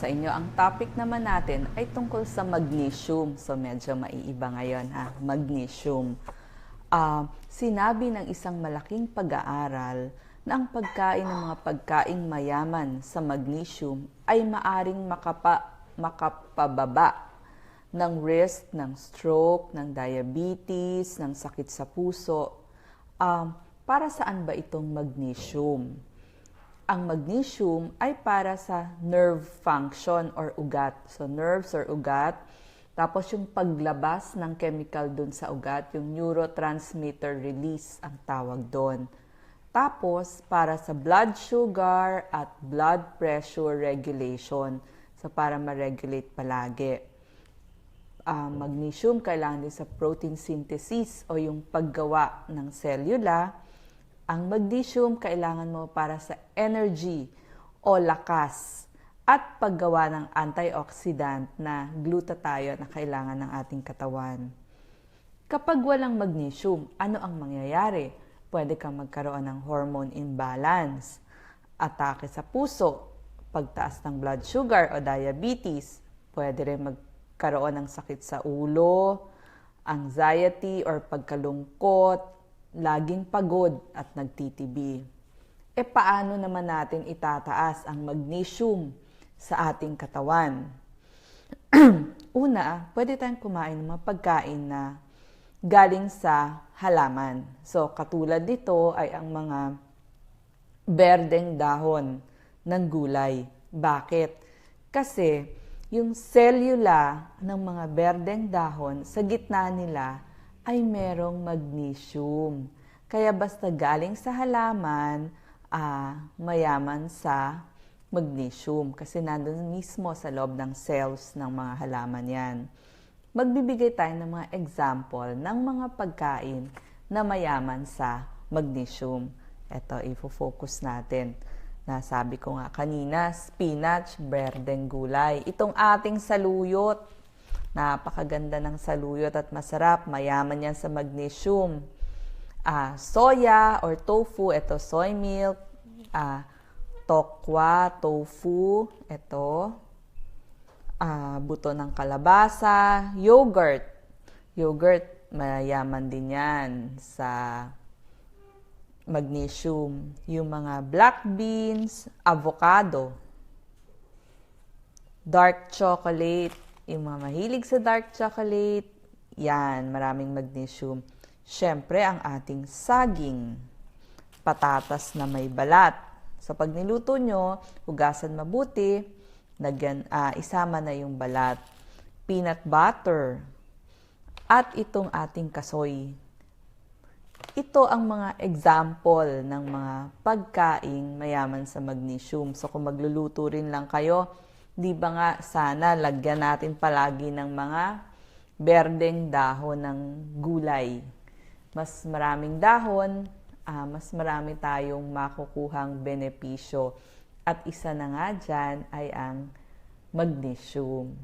sa inyo. Ang topic naman natin ay tungkol sa magnesium. So medyo maiiba ngayon ha, magnesium. Ah, sinabi ng isang malaking pag-aaral na ang pagkain ng mga pagkaing mayaman sa magnesium ay maaring makapa, makapababa ng risk ng stroke, ng diabetes, ng sakit sa puso. Um, para saan ba itong magnesium? Ang magnesium ay para sa nerve function or ugat. So nerves or ugat. Tapos yung paglabas ng chemical dun sa ugat, yung neurotransmitter release ang tawag doon. Tapos para sa blood sugar at blood pressure regulation. So para ma-regulate palagi uh, magnesium kailangan din sa protein synthesis o yung paggawa ng selula. Ang magnesium kailangan mo para sa energy o lakas at paggawa ng antioxidant na glutathione na kailangan ng ating katawan. Kapag walang magnesium, ano ang mangyayari? Pwede kang magkaroon ng hormone imbalance, atake sa puso, pagtaas ng blood sugar o diabetes, pwede rin magkaroon ng sakit sa ulo, anxiety or pagkalungkot, laging pagod at nagtitibi. E paano naman natin itataas ang magnesium sa ating katawan? Una, pwede tayong kumain ng mga pagkain na galing sa halaman. So, katulad dito ay ang mga berdeng dahon ng gulay. Bakit? Kasi yung selula ng mga berdeng dahon, sa gitna nila ay merong magnesium. Kaya basta galing sa halaman, uh, mayaman sa magnesium kasi nandun mismo sa loob ng cells ng mga halaman yan. Magbibigay tayo ng mga example ng mga pagkain na mayaman sa magnesium. Ito, ifo-focus natin. Nasabi ko nga kanina, spinach, berdeng gulay. Itong ating saluyot, Napakaganda ng saluyot at masarap. Mayaman yan sa magnesium. Uh, soya or tofu, ito soy milk. Uh, tokwa, tofu, ito. Uh, buto ng kalabasa. Yogurt. Yogurt, mayaman din yan sa magnesium. Yung mga black beans, avocado, dark chocolate, yung mga mahilig sa dark chocolate, yan, maraming magnesium. Siyempre, ang ating saging, patatas na may balat. So, pag niluto nyo, hugasan mabuti, nagyan, uh, isama na yung balat. Peanut butter, at itong ating kasoy. Ito ang mga example ng mga pagkaing mayaman sa magnesium. So, kung magluluto rin lang kayo, Di ba nga sana lagyan natin palagi ng mga berdeng dahon ng gulay. Mas maraming dahon, uh, mas marami tayong makukuhang benepisyo. At isa na nga dyan ay ang magnesium.